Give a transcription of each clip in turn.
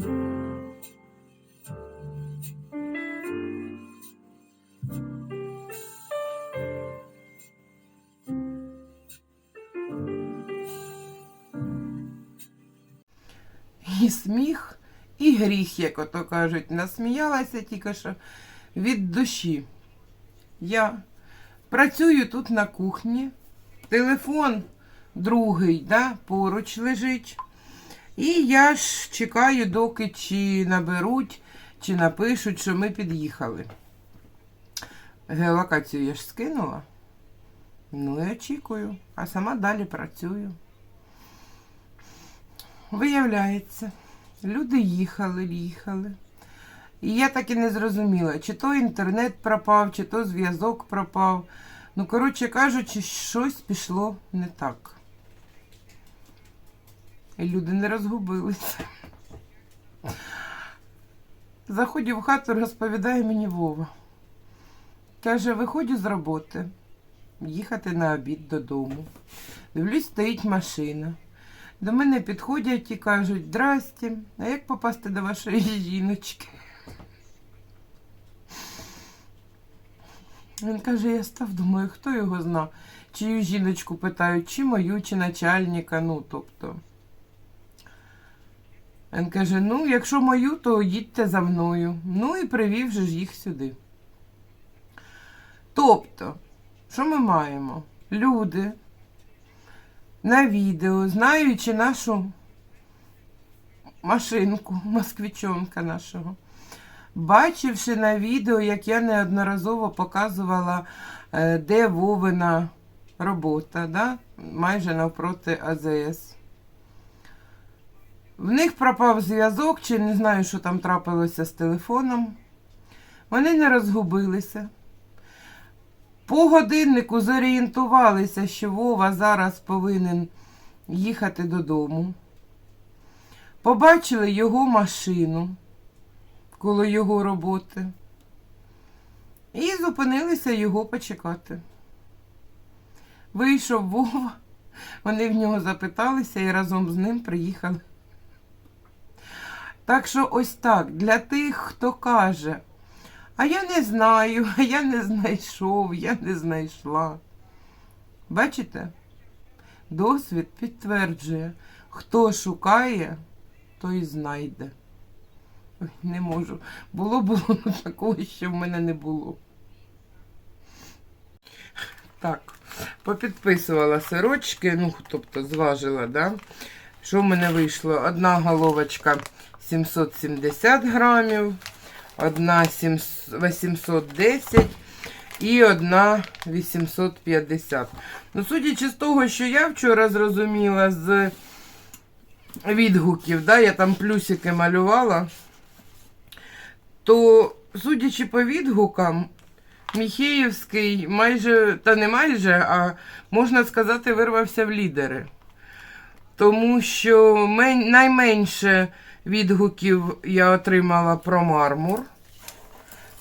І сміх, і гріх, як ото кажуть. Насміялася тільки що від душі. Я працюю тут на кухні, телефон другий, да, поруч лежить. І я ж чекаю, доки чи наберуть, чи напишуть, що ми під'їхали. Геолокацію я ж скинула. Ну і очікую, а сама далі працюю. Виявляється, люди їхали, їхали. І я так і не зрозуміла, чи то інтернет пропав, чи то зв'язок пропав. Ну, коротше кажучи, щось пішло не так. Люди не розгубилися. Заходю в хату, розповідає мені Вова. Каже, виходжу з роботи, їхати на обід додому. Дивлюсь, стоїть машина. До мене підходять і кажуть, здрасте, а як попасти до вашої жіночки? Він каже, я став, думаю, хто його зна, чию жіночку питають, чи мою, чи начальника, ну, тобто. Він каже, ну, якщо мою, то їдьте за мною. Ну і привів же ж їх сюди. Тобто, що ми маємо? Люди на відео, знаючи нашу машинку, москвичонка нашого, бачивши на відео, як я неодноразово показувала, е, де Вовина робота, да? майже навпроти АЗС. В них пропав зв'язок, чи не знаю, що там трапилося з телефоном. Вони не розгубилися. По годиннику зорієнтувалися, що Вова зараз повинен їхати додому. Побачили його машину коло його роботи. І зупинилися його почекати. Вийшов Вова, вони в нього запиталися і разом з ним приїхали. Так що ось так, для тих, хто каже, а я не знаю, а я не знайшов, я не знайшла. Бачите? Досвід підтверджує, хто шукає, той знайде. Не можу. Було було такого, що в мене не було. Так, попідписувала сирочки, ну, тобто зважила, да? Що в мене вийшло? Одна головочка 770 грамів, одна 810 і одна 850. Ну, судячи з того, що я вчора зрозуміла з відгуків, да, я там плюсики малювала, то, судячи по відгукам, Міхеївський майже, та не майже, а можна сказати, вирвався в лідери. Тому що найменше відгуків я отримала про мармур.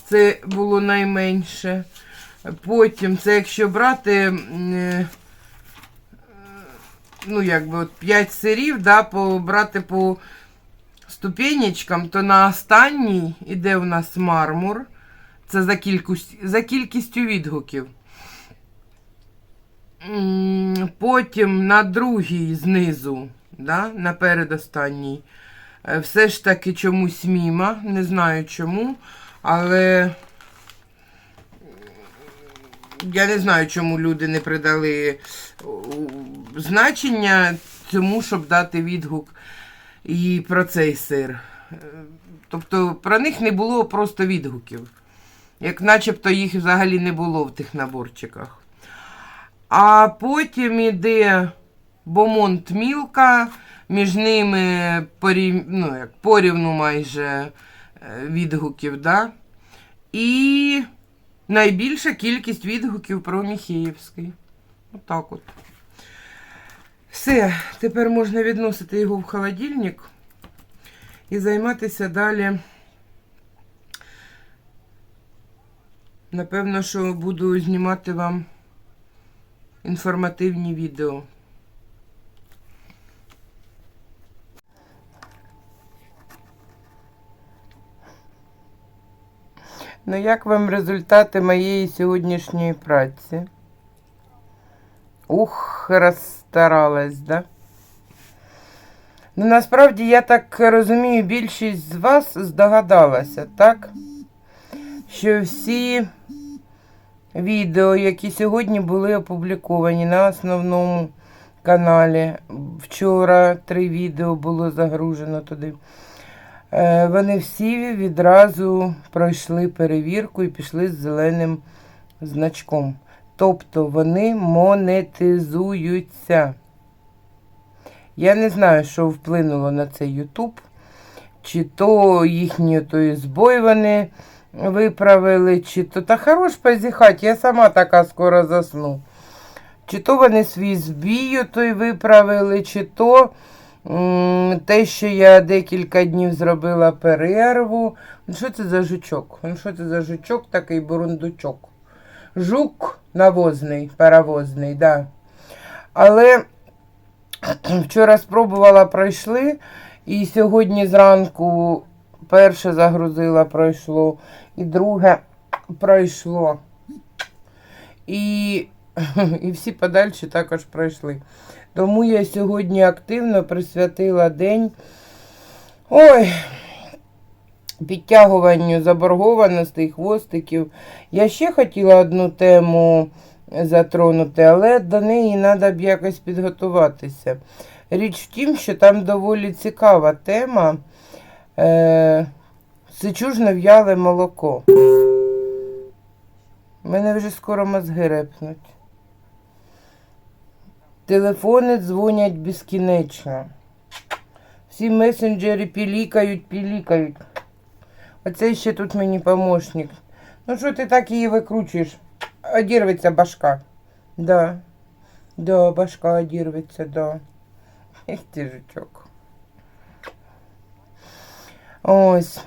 Це було найменше. Потім, це якщо брати, е, ну, якби от 5 сирів, да, по, брати по ступенечкам, то на останній іде у нас мармур. Це за, кількість, за кількістю відгуків. Потім на другій знизу, да, на передостанній, все ж таки чомусь міма. Не знаю чому, але я не знаю, чому люди не придали значення цьому, щоб дати відгук і про цей сир. Е, Тобто про них не було просто відгуків. Як начебто їх взагалі не було в тих наборчиках. А потім іде Бомонт Мілка, між ними порів... ну, як порівну майже е, відгуків. Да? І найбільша кількість відгуків про Міхеївський. Отак от. Все, тепер можна відносити його в холодильник і займатися далі. Напевно, що буду знімати вам інформативні відео. Ну, як вам результати моєї сьогоднішньої праці? Ух, розстаралась, да? Ну, насправді, я так розумію, більшість з вас здогадалася, так? Що всі відео, які сьогодні були опубліковані на основному каналі. Вчора три відео було загружено туди. Е, Вони всі відразу пройшли перевірку і пішли з зеленим значком. Тобто вони монетизуються. Я не знаю, що вплинуло на цей YouTube. Чи то їхні той збой вони виправили, чи то. Та хорош позіхать, я сама така скоро засну. Чи то вони свій збій той виправили, чи то те, що я декілька днів зробила перерву. Ну, Що це за жучок? Ну, Що це за жучок, такий бурундучок? Жук навозний, паровозний, да. Але вчора спробувала, пройшли. І сьогодні зранку перше загрузила, пройшло, і друге пройшло. І, і всі подальші також пройшли. Тому я сьогодні активно присвятила день ой, підтягуванню заборгованостей, хвостиків. Я ще хотіла одну тему затронути, але до неї треба б якось підготуватися. Річ в тім, що там доволі цікава тема. Е, Сичужне в'яле молоко. Мене вже скоро мозги репнуть. Телефони дзвонять безкінечно. Всі месенджери пілікають, пілікають. Оце ще тут мені помощник. Ну що ти так її викручуєш? Одірветься башка. Да. Да, башка одірветься, да. Ех ти жучок. Ось.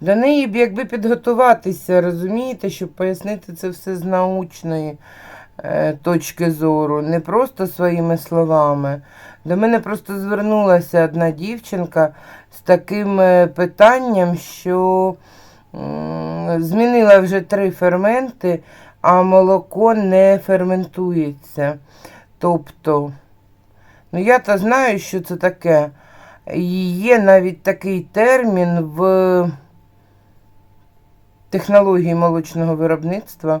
До неї б якби підготуватися, розумієте, щоб пояснити це все з научної точки зору, не просто своїми словами. До мене просто звернулася одна дівчинка з таким е, питанням, що змінила вже три ферменти, а молоко не ферментується. Тобто, ну я то знаю, що це таке. Є навіть такий термін в технології молочного виробництва,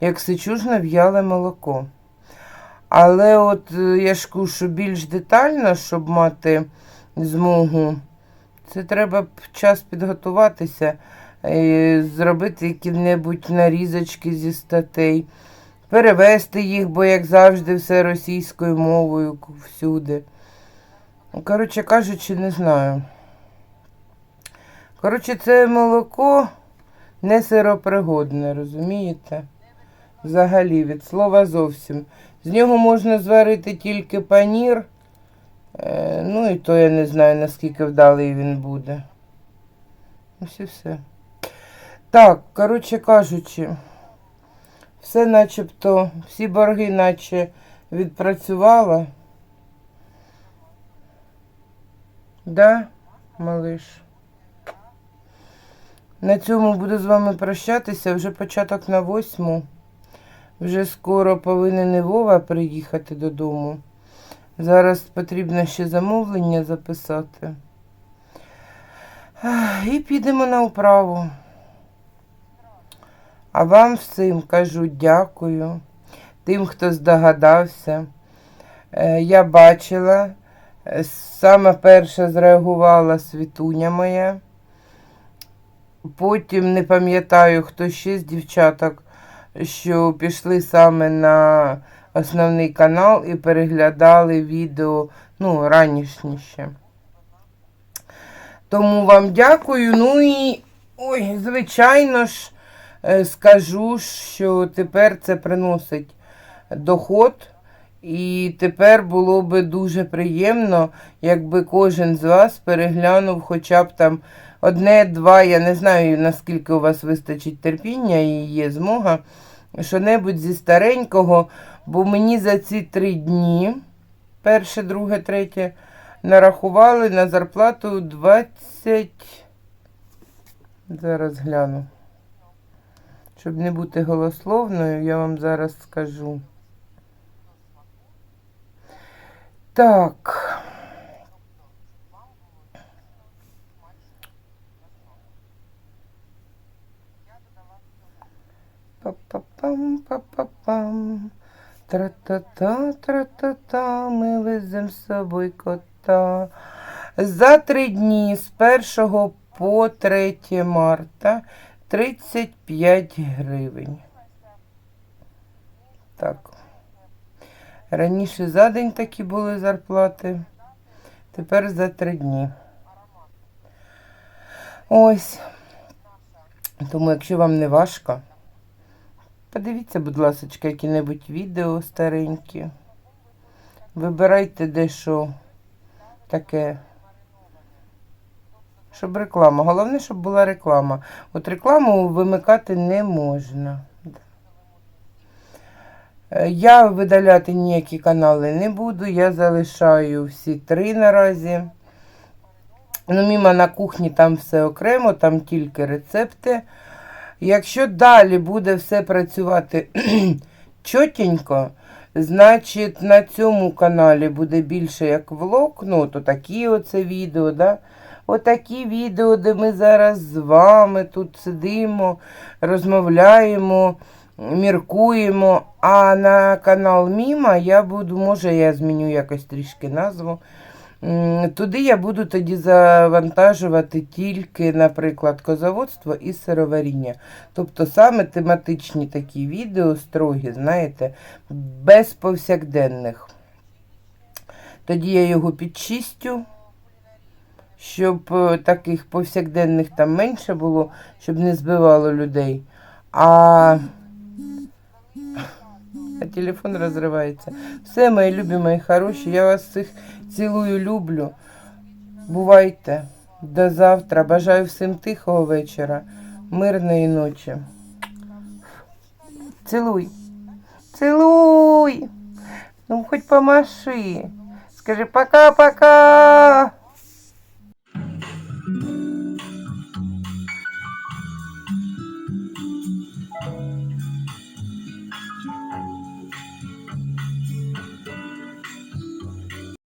як сичужне в'яле молоко. Але от е, я ж що більш детально, щоб мати змогу, це треба час підготуватися, е, зробити які-небудь нарізочки зі статей, перевести їх, бо, як завжди, все російською мовою всюди. Ну, Коротше кажучи, не знаю. Коротше, це молоко не сиропригодне, розумієте? Взагалі, від слова зовсім. З нього можна зварити тільки панір. Е, ну і то я не знаю, наскільки вдалий він буде. Ось і все. Так, коротше кажучи, все начебто, всі борги наче відпрацювала. Да, малиш. На цьому буду з вами прощатися. Вже початок на восьму. Вже скоро повинен і Вова приїхати додому. Зараз потрібно ще замовлення записати. І підемо на управу. А вам всім кажу дякую. Тим, хто здогадався. Е, Я бачила. Е, Саме перша зреагувала світуня моя. Потім не пам'ятаю, хто ще з дівчаток, що пішли саме на основний канал і переглядали відео ну, ранішніше. Тому вам дякую. Ну і, ой, звичайно ж, е, скажу, що тепер це приносить доход. І тепер було би дуже приємно, якби кожен з вас переглянув хоча б там одне-два, я не знаю, наскільки у вас вистачить терпіння і є змога, що-небудь зі старенького, бо мені за ці три дні, перше, друге, третє, нарахували на зарплату 20. Зараз гляну. Щоб не бути голословною, я вам зараз скажу. Так. Па-па-пам, па-па-пам. Тра-та-та, тра-та-та, ми везем з собою кота. За три дні з 1 по 3 марта 35 гривень. Так. Раніше за день такі були зарплати. Тепер за три дні. Ось. Тому, якщо вам не важко, подивіться, будь ласка, які-небудь відео старенькі. Вибирайте дещо таке. Щоб реклама. Головне, щоб була реклама. От рекламу вимикати не можна. Е, Я видаляти ніякі канали не буду. Я залишаю всі три наразі. Ну, міма на кухні там все окремо, там тільки рецепти. Якщо далі буде все працювати чотенько, значить на цьому каналі буде більше як влог, ну, то такі оце відео, да? Отакі відео, де ми зараз з вами тут сидимо, розмовляємо, міркуємо. А на канал Міма я буду, може, я зміню якось трішки назву. Туди я буду тоді завантажувати тільки, наприклад, козоводство і сироваріння. Тобто саме тематичні такі відео, строгі, знаєте, без повсякденних. Тоді я його підчистю, щоб е, таких повсякденних там менше було, щоб не збивало людей. А, а телефон розривається. Все, мої любі, мої хороші, я вас всіх цілую, люблю. Бувайте. До завтра. Бажаю всім тихого вечора, мирної ночі. Цілуй. Цілуй. Ну, хоч помаши. Скажи пока-пока.